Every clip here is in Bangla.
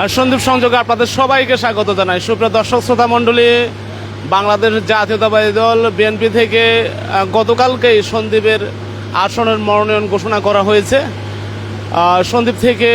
আর সন্দীপ সংযোগে আপনাদের সবাইকে স্বাগত জানাই। সুপ্রিয় দর্শক শ্রোতা মণ্ডলী বাংলাদেশ জাতীয়তাবাদী দল, বিএনপি থেকে গতকালকেই সন্দীপের আসনের মনোনয়ন ঘোষণা করা হয়েছে। সন্দীপ থেকে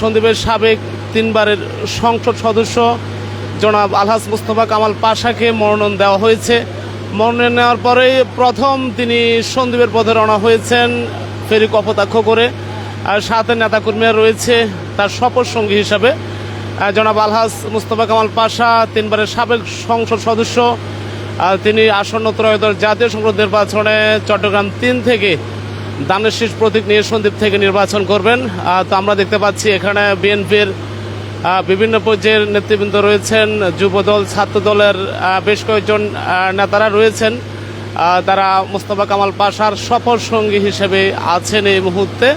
সন্দীপের সাবেক তিনবারের সংসদ সদস্য জনাব আলহাজ মুস্তফা কামাল পাশাকে মনোনয়ন দেওয়া হয়েছে। মনোনয়ন নেওয়ার পরেই প্রথম তিনি সন্দীপের পথে রওনা হয়েছেন ফেরি কপতাক্ষ করে। আর সাথে নেতাকর্মীরা রয়েছে তার শপথ সঙ্গী হিসাবে। জনাব আলহাজ মুস্তফা কামাল পাশা, তিনবারের সাবেক সংসদ সদস্য তিনি আসন্ন ত্রয়োদশ জাতীয় সংসদ নির্বাচনে চট্টগ্রাম তিন থেকে দানের শীষ প্রতীক নিয়ে সন্দীপ থেকে নির্বাচন করবেন। তো আমরা দেখতে পাচ্ছি এখানে বিএনপির বিভিন্ন পর্যায়ের নেতৃবৃন্দ রয়েছেন, যুবদল ছাত্র দলের বেশ কয়েকজন নেতারা রয়েছেন। তারা মোস্তফা কামাল পাশার সফর সঙ্গী হিসেবে আছেন এই মুহূর্তে।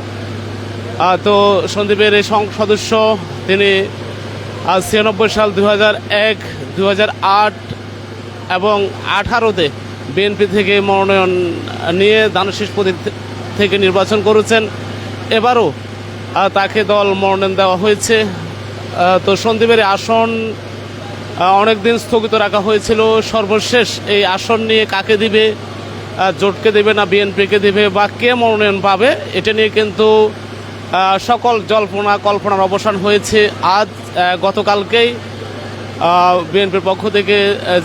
তো সন্দীপের এই সদস্য, তিনি ছিয়ানব্বই সাল দু হাজার এক দু হাজার আট এবং আঠারোতে বিএনপি থেকে মনোনয়ন নিয়ে দানশীষ প্রতীক থেকে নির্বাচন করেছেন। এবারও তাকে দল মনোনয়ন দেওয়া হয়েছে। তো সন্দীপের আসন অনেক দিন স্থগিত রাখা হয়েছিল। সর্বশেষ এই আসন নিয়ে কাকে দিবে জোটকে দেবে না বিএনপিকে দেবে বা কে মনোনয়ন পাবে, এটা নিয়ে কিন্তু সকল জল্পনা, কল্পনার অবসান হয়েছে। আজ গতকালকেই বিএনপির পক্ষ থেকে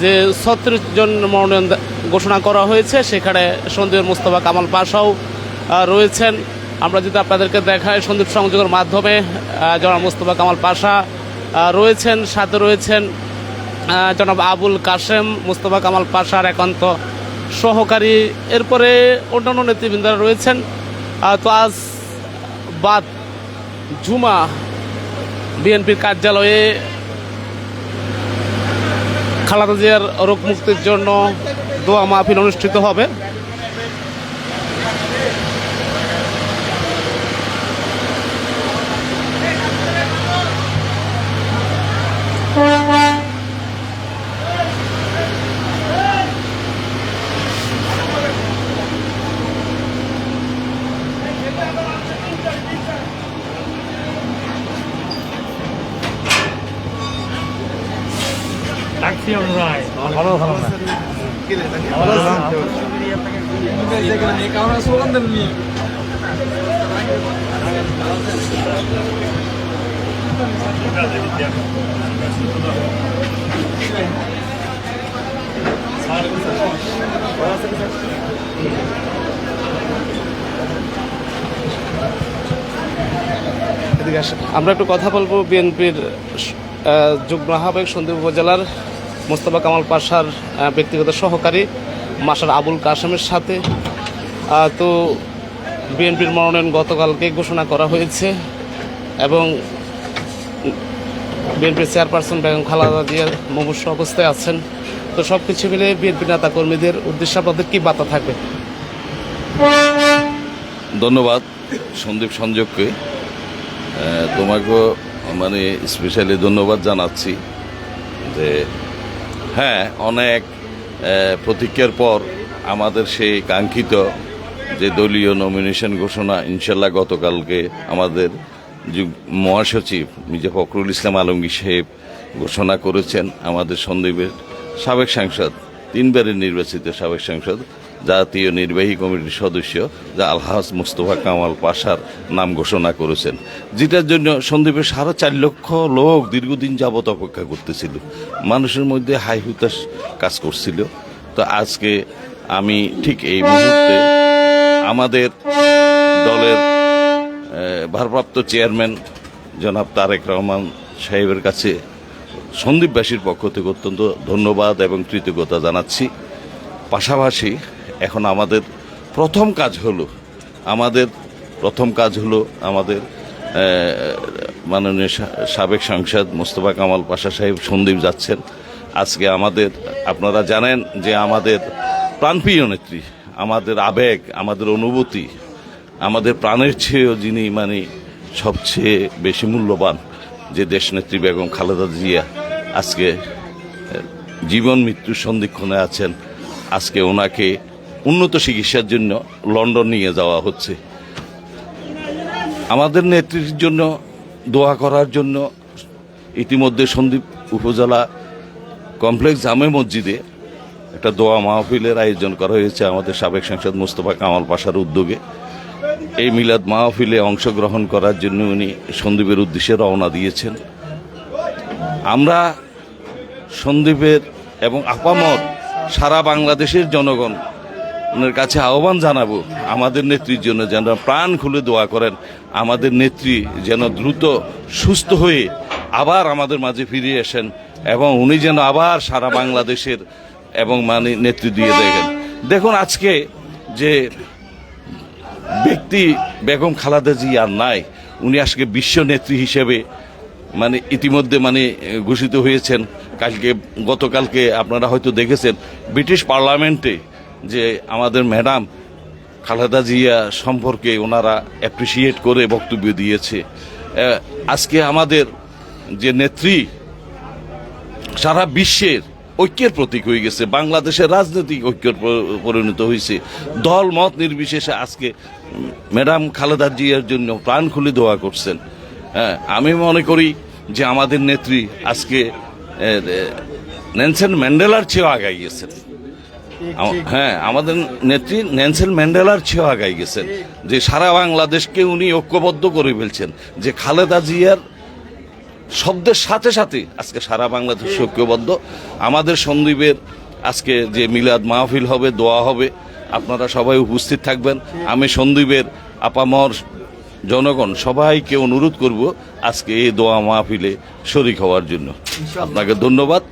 যে ছত্রিশ জন মনোনয়ন ঘোষণা করা হয়েছে, সেখানে সন্দীপ মুস্তফা কামাল পাশাও রয়েছেন। আমরা যদি আপনাদেরকে দেখাই সন্দীপ সংযোগের মাধ্যমে জনাব মুস্তফা কামাল পাশা রয়েছেন, সাথে রয়েছেন জনাব আবুল কাশেম, মুস্তফা কামাল পাশার একান্ত সহকারী। এরপরে অন্যান্য নেতৃবৃন্দরা রয়েছেন। তো আজ বাদ জুমা বিএনপির কার্যালয়ে খালাদা জিয়ার রোগ মুক্তির জন্য দোয়া মাহফিল অনুষ্ঠিত হবে। ভালো ভালো না। আমরা একটু কথা বলব বিএনপির যুগ্ম আহ্বায়ক সন্দীপ উপজেলার মোস্তফা কামাল পাশার ব্যক্তিগত সহকারী মাসার আবুল কাসেমের সাথে। তো বিএনপির মনোনয়ন গতকালকে ঘোষণা করা হয়েছে এবং বিএনপির চেয়ারপারসন বেগম খালাদা জিয়া মুমূর্ষ অবস্থায় আছেন। তো সব কিছু মিলে বিএনপি নেতা কর্মীদের উদ্দেশ্যে আপনাদের কি বার্তা থাকবে? ধন্যবাদ সন্দীপ সংযোগকে। তোমাকেও মানে স্পেশালি ধন্যবাদ জানাচ্ছি যে হ্যাঁ অনেক প্রতীক্ষার পর আমাদের সেই কাঙ্ক্ষিত যে দলীয় নমিনেশন ঘোষণা, ইনশাল্লাহ গতকালকে আমাদের মহাসচিব মির্জা ফখরুল ইসলাম আলমগীর সাহেব ঘোষণা করেছেন। আমাদের সন্দীপের সাবেক সাংসদ, তিনবারের নির্বাচিত সাবেক সাংসদ জাতীয় নির্বাহী কমিটির সদস্য, যা আলহাজ মুস্তফা কামাল পাশার নাম ঘোষণা করেছেন। যেটার জন্য সন্দীপের সাড়ে চার লক্ষ লোক দীর্ঘদিন যাবত অপেক্ষা করতেছিল। মানুষের মধ্যে হাই হুতাশ কাজ করছিল। তো আজকে আমি ঠিক এই মুহূর্তে আমাদের দলের ভারপ্রাপ্ত চেয়ারম্যান জনাব তারেক রহমান সাহেবের কাছে সন্দীপবাসীর পক্ষ থেকে অত্যন্ত ধন্যবাদ এবং কৃতজ্ঞতা জানাচ্ছি। পাশাপাশি এখন আমাদের প্রথম কাজ হলো, আমাদের প্রথম কাজ হলো আমাদের মাননীয় সাবেক সাংসদ মোস্তফা কামাল পাশা সাহেব সন্দীপ যাচ্ছেন। আজকে আমাদের, আপনারা জানেন যে আমাদের প্রাণপ্রিয় নেত্রী, আমাদের আবেগ, আমাদের অনুভূতি, আমাদের প্রাণের চেয়েও যিনি মানে সবচেয়ে বেশি মূল্যবান যে দেশনেত্রী বেগম খালেদা জিয়া আজকে জীবন মৃত্যুর সন্ধিক্ষণে আছেন, আজকে ওনাকে উন্নত চিকিৎসার জন্য লন্ডন নিয়ে যাওয়া হচ্ছে। আমাদের নেত্রীর জন্য দোয়া করার জন্য ইতিমধ্যে সন্দ্বীপ উপজেলা কমপ্লেক্স জামে মসজিদে একটা দোয়া মাহফিলের আয়োজন করা হয়েছে আমাদের সাবেক সাংসদ মোস্তফা কামাল পাশার উদ্যোগে। এই মিলাদ মাহফিলে অংশগ্রহণ করার জন্য উনি সন্দীপের উদ্দেশ্যে রওনা দিয়েছেন। আমরা সন্দীপের এবং আপামর সারা বাংলাদেশের জনগণের কাছে আহ্বান জানাব, আমাদের নেত্রীর জন্য যেন প্রাণ খুলে দোয়া করেন, আমাদের নেত্রী যেন দ্রুত সুস্থ হয়ে আবার আমাদের মাঝে ফিরে আসেন এবং উনি যেন আবার সারা বাংলাদেশের এবং মানে নেত্রী দিয়ে দেখেন। দেখুন, আজকে যে ব্যক্তি বেগম খালাদা জি আর নাই, উনি আজকে বিশ্ব নেত্রী হিসেবে মানে ইতিমধ্যে মানে ঘোষিত হয়েছেন। কালকে, গতকালকে আপনারা হয়তো দেখেছেন, ব্রিটিশ পার্লামেন্টে যে আমাদের ম্যাডাম খালেদা জিয়া সম্পর্কে ওনারা অ্যাপ্রিসিয়েট করে বক্তব্য দিয়েছে। আজকে আমাদের যে নেত্রী, সারা বিশ্বের ঐক্যের প্রতীক হয়ে গেছে, বাংলাদেশের রাজনৈতিক ঐক্যের পরিণত হয়েছে। দল, মত নির্বিশেষে আজকে ম্যাডাম খালেদা জিয়ার জন্য প্রাণ খুলে দোয়া করছেন। হ্যাঁ আমি মনে করি যে আমাদের নেত্রী আজকে নেনসেন ম্যান্ডেলার চেয়েও আগাই গেছেন হ্যাঁ আমাদের নেত্রী ন্যান্সেল ম্যান্ডেলার চেয়েও আগাই গেছেন যে সারা বাংলাদেশকে উনি ঐক্যবদ্ধ করে ফেলছেন যে খালেদা জিয়ার শব্দের সাথে সাথে আজকে সারা বাংলাদেশ ঐক্যবদ্ধ। আমাদের সন্দীপের আজকে যে মিলাদ মাহফিল হবে দোয়া হবে আপনারা সবাই উপস্থিত থাকবেন। আমি সন্দীপের আপামর জনগণ সবাইকে অনুরোধ করব আজকে এই দোয়া মাহফিলে শরিক হওয়ার জন্য। আপনাকে ধন্যবাদ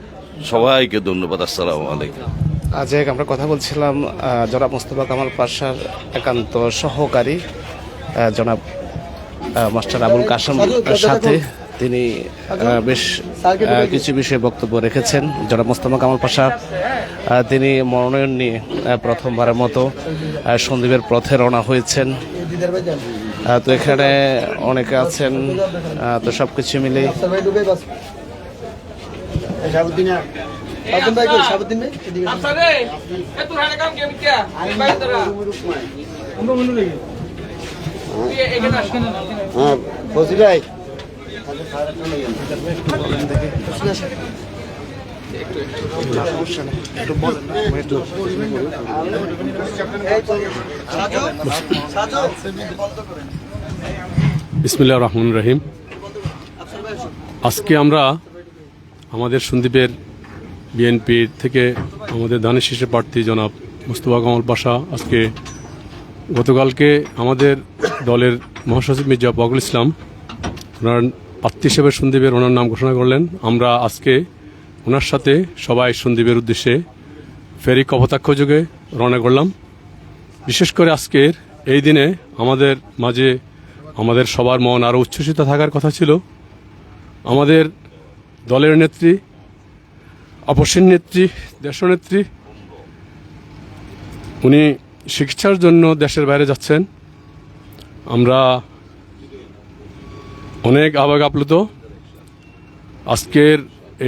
সবাইকে ধন্যবাদ আসসালামু আলাইকুম। এক আমরা কথা বলছিলাম জনাব মোস্তফা কামাল পাশার একান্ত সহকারী জনাব মাস্টার আবুল কাসেম সাথে তিনি বেশ কিছু বিষয়ে বক্তব্য রেখেছেন। জনাব মোস্তফা কামাল পাশা তিনি মনোনয়ন নিয়ে প্রথমবারের মতো সন্দীপের পথে রওনা হয়েছেন। তো এখানে অনেকে আছেন তো সব কিছু মিলে সাবুদ্দিন ভাই কই? ভাই? এদিকে আসুন। আরে এ তোর হানে কাম তুই এখানে আসেন হ্যাঁ ফসি ভাই। বিসমিল্লাহ রহমান রহিম। আজকে আমরা আমাদের সন্দীপের বিএনপির থেকে আমাদের ধানের শীষের প্রার্থী জনাব মুস্তফা কামাল পাশা আজকে গতকালকে আমাদের দলের মহাসচিব মির্জা বকুল ইসলাম ওনার প্রার্থী হিসেবে সন্দীপের ওনার নাম ঘোষণা করলেন। আমরা আজকে ওনার সাথে সবাই সন্দীপের উদ্দেশ্যে ফেরি কপোতাক্ষ যুগে রওনা করলাম। বিশেষ করে আজকের এই দিনে আমাদের মাঝে আমাদের সবার মন আরও উচ্ছ্বসিত থাকার কথা ছিল। আমাদের দলের নেত্রী অপসীন নেত্রী, দেশনেত্রী, উনি শিক্ষার জন্য দেশের বাইরে যাচ্ছেন। আমরা অনেক আবেগ আপ্লুত আজকের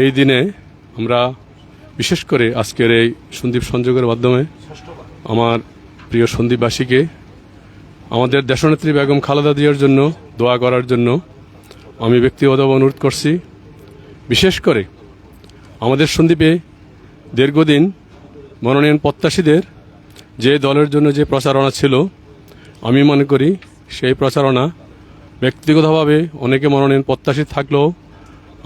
এই দিনে আমরা বিশেষ করে আজকের এই সন্দীপ সংযোগের মাধ্যমে আমার প্রিয় সন্দীপবাসীকে, আমাদের দেশনেত্রী বেগম খালেদা জিয়ার জন্য দোয়া করার জন্য আমি ব্যক্তিগতভাবে অনুরোধ করছি। বিশেষ করে আমাদের সন্দীপে দীর্ঘদিন মনোনয়ন প্রত্যাশীদের যে দলের জন্য যে প্রচারণা ছিল, আমি মনে করি সেই প্রচারণা ব্যক্তিগতভাবে অনেকে মনোনয়ন প্রত্যাশী থাকলেও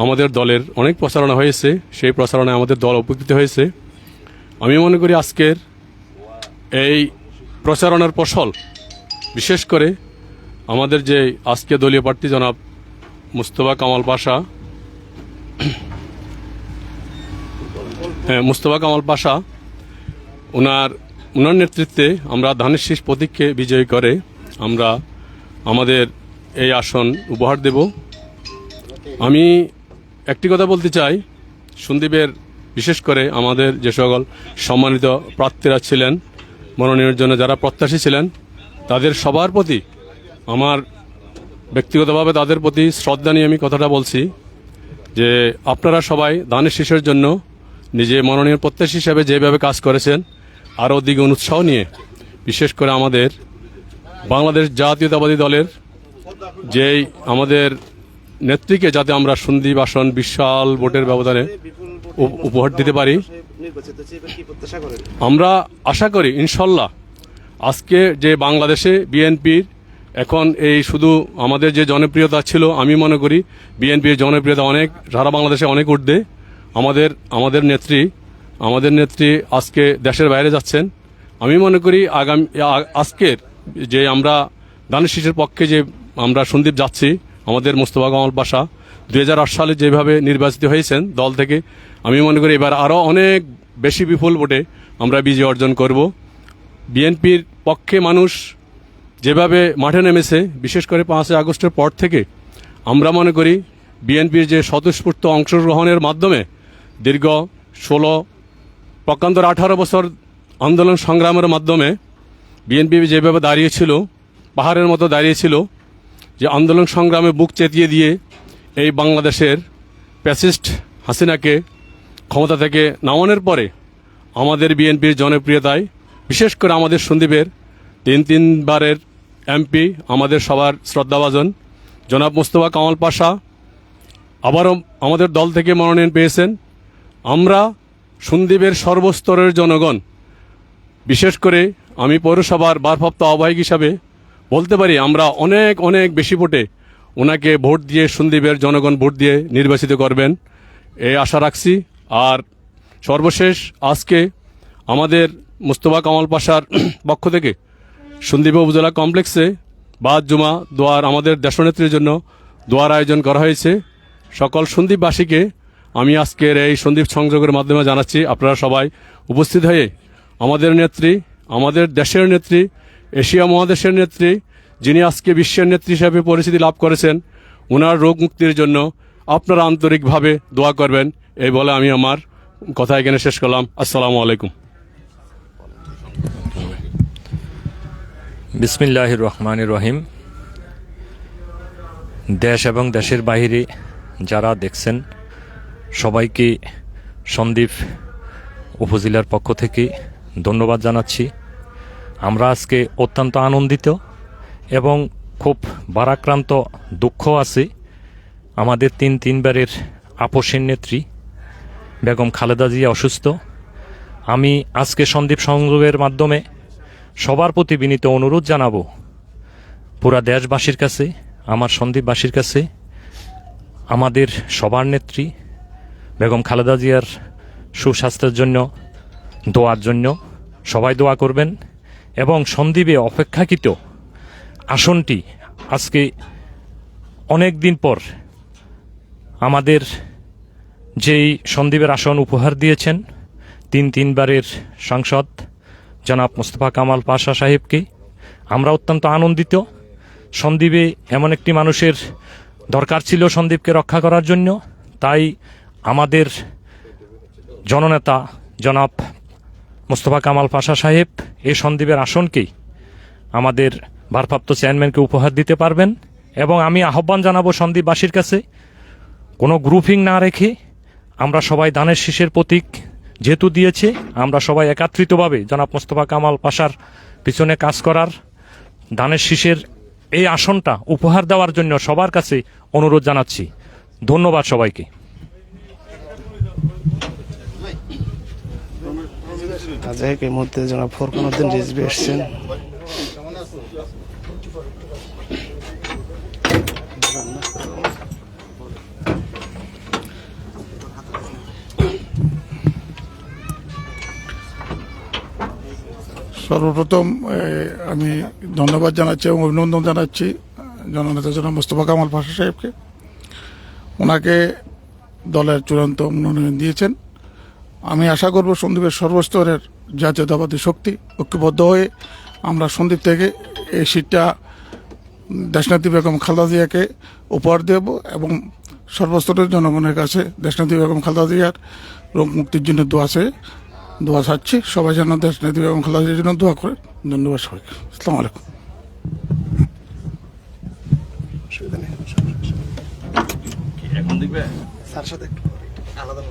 আমাদের দলের অনেক প্রচারণা হয়েছে, সেই প্রচারণায় আমাদের দল উপকৃত হয়েছে। আমি মনে করি আজকের এই প্রচারণার ফসল, বিশেষ করে আমাদের যে আজকে দলীয় প্রার্থী জনাব মুস্তফা কামাল পাশা মুস্তফা কামাল পাশা ওনার ওনার নেতৃত্বে আমরা ধানের শীষ প্রতীককে বিজয়ী করে আমরা আমাদের এই আসন উপহার দেব। আমি একটি কথা বলতে চাই, সন্দীপের বিশেষ করে আমাদের যে সকল সম্মানিত প্রার্থীরা ছিলেন মনোনয়নের জন্য যারা প্রত্যাশী ছিলেন, তাদের সবার প্রতি আমার ব্যক্তিগতভাবে তাদের প্রতি শ্রদ্ধা নিয়ে আমি কথাটা বলছি যে আপনারা সবাই দানের শীষের জন্য নিজে মনোনয়ন প্রত্যাশী হিসাবে যেভাবে কাজ করেছেন, আরও দ্বিগুণ উৎসাহ নিয়ে, বিশেষ করে আমাদের বাংলাদেশ জাতীয়তাবাদী দলের যেই আমাদের নেত্রীকে যাতে আমরা সন্দীপ আসন বিশাল ভোটের ব্যবধানে উপ- উপহার দিতে পারি, আমরা আশা করি, ইনশাল্লাহ, আজকে যে বাংলাদেশে বিএনপির এখন এই শুধু আমাদের যে জনপ্রিয়তা ছিল, আমি মনে করি বিএনপির জনপ্রিয়তা অনেক, সারা বাংলাদেশে অনেক ঊর্ধ্বে। আমাদের আমাদের নেত্রী আমাদের নেত্রী আজকে দেশের বাইরে যাচ্ছেন। আমি মনে করি আগামী আজকের যে আমরা দানের শীষের পক্ষে যে আমরা সন্দীপ যাচ্ছি, আমাদের মোস্তফা কামাল পাশা, দুই সালে যেভাবে নির্বাচিত হয়েছেন দল থেকে, আমি মনে করি এবার আরও অনেক বেশি বিপুল ভোটে আমরা বিজয় অর্জন করব। বিএনপির পক্ষে মানুষ যেভাবে মাঠে নেমেছে, বিশেষ করে পাঁচই আগস্টের পর থেকে, আমরা মনে করি বিএনপির যে স্বতঃস্ফূর্ত অংশগ্রহণের মাধ্যমে দীর্ঘ ষোলো পক্ষান্তর আঠারো বছর আন্দোলন সংগ্রামের মাধ্যমে বিএনপি যেভাবে দাঁড়িয়েছিল, পাহাড়ের মতো দাঁড়িয়েছিল, যে আন্দোলন সংগ্রামে বুক চেতিয়ে দিয়ে এই বাংলাদেশের প্যাসিস্ট হাসিনাকে ক্ষমতা থেকে নামানোর পরে আমাদের বিএনপির জনপ্রিয়তায়, বিশেষ করে আমাদের সন্দীপের তিন তিনবারের এমপি, আমাদের সবার শ্রদ্ধাভাজন জনাব মোস্তফা কামাল পাশা, আবারও আমাদের দল থেকে মনোনয়ন পেয়েছেন। আমরা সন্দীপের সর্বস্তরের জনগণ। বিশেষ করে আমি পৌরসভার ভারপ্রাপ্ত আহ্বায়ক হিসাবে বলতে পারি, আমরা অনেক অনেক বেশি ভোটে ওনাকে ভোট দিয়ে সন্দীপের জনগণ ভোট দিয়ে নির্বাচিত করবেন এই আশা রাখছি। আর সর্বশেষ, আজকে আমাদের মুস্তফা কামাল পাশার পক্ষ থেকে সন্দীপ উপজেলা কমপ্লেক্সে বাদ জুমা দোয়ার আমাদের দেশনেত্রীর জন্য দোয়ার আয়োজন করা হয়েছে। সকল সন্দীপবাসীকে আমি আজকের এই সন্দীপ সংযোগের মাধ্যমে জানাচ্ছি, আপনারা সবাই উপস্থিত হয়ে আমাদের নেত্রী, আমাদের দেশের নেত্রী, এশিয়া মহাদেশের নেত্রী, যিনি আজকে বিশ্বের নেত্রী হিসাবে পরিচিতি লাভ করেছেন ওনার রোগ মুক্তির জন্য আপনারা আন্তরিকভাবে দোয়া করবেন। এই বলে আমি আমার কথা এখানে শেষ করলাম। আসসালামু আলাইকুম। বিসমিল্লাহির রহমান রহিম। দেশ এবং দেশের বাইরে যারা দেখছেন সবাইকে সন্দীপ উপজেলার পক্ষ থেকে ধন্যবাদ জানাচ্ছি। আমরা আজকে অত্যন্ত আনন্দিত এবং খুব বারাক্রান্ত দুঃখ আছে আমাদের তিন তিনবারের আপোষের নেত্রী বেগম খালেদা জিয়া অসুস্থ। আমি আজকে সন্দীপ সংযোগের মাধ্যমে সবার প্রতি বিনীত অনুরোধ জানাব, পুরা দেশবাসীর কাছে, আমার সন্দীপবাসীর কাছে, আমাদের সবার নেত্রী বেগম খালেদা জিয়ার সুস্বাস্থ্যের জন্য, দোয়ার জন্য সবাই দোয়া করবেন এবং সন্দীপে অপেক্ষাকৃত আসনটি আজকে অনেক দিন পর আমাদের যেই সন্দীপের আসন উপহার দিয়েছেন, তিন তিনবারের সাংসদ জনাব মোস্তফা কামাল পাশা সাহেবকে, আমরা অত্যন্ত আনন্দিত। সন্দীপে এমন একটি মানুষের দরকার ছিল সন্দীপকে রক্ষা করার জন্য, তাই আমাদের জননেতা জনাব মোস্তফা কামাল পাশা সাহেব এই সন্দীপের আসনকেই আমাদের ভারপ্রাপ্ত চেয়ারম্যানকে উপহার দিতে পারবেন এবং আমি আহ্বান জানাব সন্দীপবাসীর কাছে, কোনো গ্রুপিং না রেখে আমরা সবাই দানের শীষের প্রতীক যেহেতু দিয়েছে, আমরা সবাই একাত্রিতভাবে জনাব মোস্তফা কামাল পাশার পিছনে কাজ করার দানের শীষের এই আসনটা উপহার দেওয়ার জন্য সবার কাছে অনুরোধ জানাচ্ছি। ধন্যবাদ সবাইকে। যাই এই মুহূর্তে জনাব ফোরকান উদ্দিন রিজভি এসছেন। সর্বপ্রথম আমি ধন্যবাদ জানাচ্ছি এবং অভিনন্দন জানাচ্ছি জননেতা জনাব মোস্তফা কামাল পাশা সাহেবকে। ওনাকে দলের চূড়ান্ত মনোনয়ন দিয়েছেন। আমি আশা করব সন্দীপের সর্বস্তরের জাতীয়তাবাদী শক্তি ঐক্যবদ্ধ হয়ে আমরা সন্দীপ থেকে এই সিটটা দেশনাথী বেগম খালদা জিয়াকে উপহার দেব এবং সর্বস্তরের জনগণের কাছে দেশনাথী বেগম খালদা জিয়ার রোগ মুক্তির জন্য দোয়া চেয়ে দোয়া চাচ্ছি। সবাই যেন দেশনাথী বেগম খালেদা জিয়ার জন্য দোয়া করে। ধন্যবাদ সবাইকে। আসসালামু আলাইকুম। স্যার সাথে একটু আলাদা